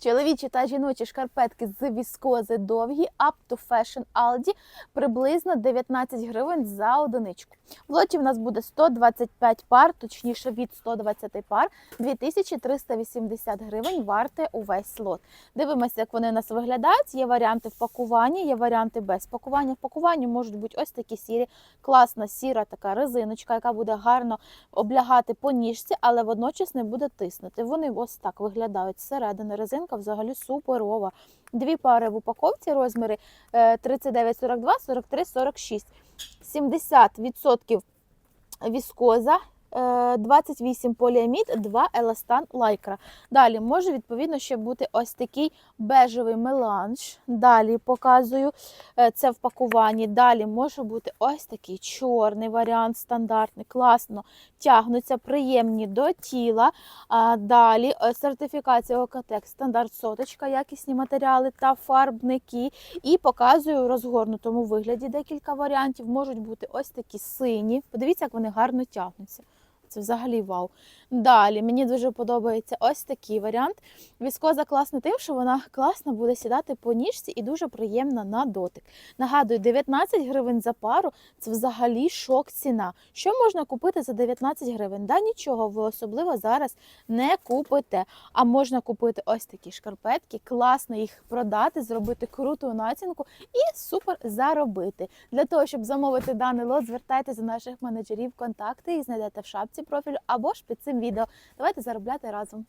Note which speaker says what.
Speaker 1: Чоловічі та жіночі шкарпетки з віскози довгі, up to fashion Aldi, приблизно 19 гривень за одиничку. В лоті в нас буде 125 пар, точніше від 120 пар, 2380 гривень варте увесь лот. Дивимося, як вони у нас виглядають. Є варіанти в пакуванні, є варіанти без пакування. В пакуванні можуть бути ось такі сірі, класна сіра така резиночка, яка буде гарно облягати по ніжці, але водночас не буде тиснути. Вони ось так виглядають зсередини. Резинка взагалі суперова. Дві пари в упаковці розміри е, 39, 42, 43, 46. 70% віскоза. Е, 28 поліамід, 2 еластан лайкра. Далі може відповідно ще бути ось такий бежевий меланж. Далі показую е, це в пакуванні. Далі може бути ось такий чорний варіант, стандартний, класно тягнуться, приємні до тіла. Далі е, сертифікація ОКТЕК, стандарт соточка, якісні матеріали та фарбники. І показую в розгорнутому вигляді декілька варіантів. Можуть бути ось такі сині. Подивіться, як вони гарно тягнуться. Це взагалі вау. Далі мені дуже подобається ось такий варіант. Віскоза класна тим, що вона класно буде сідати по ніжці і дуже приємна на дотик. Нагадую, 19 гривень за пару це взагалі шок ціна. Що можна купити за 19 гривень? Да нічого, ви особливо зараз не купите. А можна купити ось такі шкарпетки, класно їх продати, зробити круту націнку і супер заробити. Для того, щоб замовити даний лот, звертайтеся до наших менеджерів контакти і знайдете в шапці профілю або ж під цим відео. Давайте заробляти разом.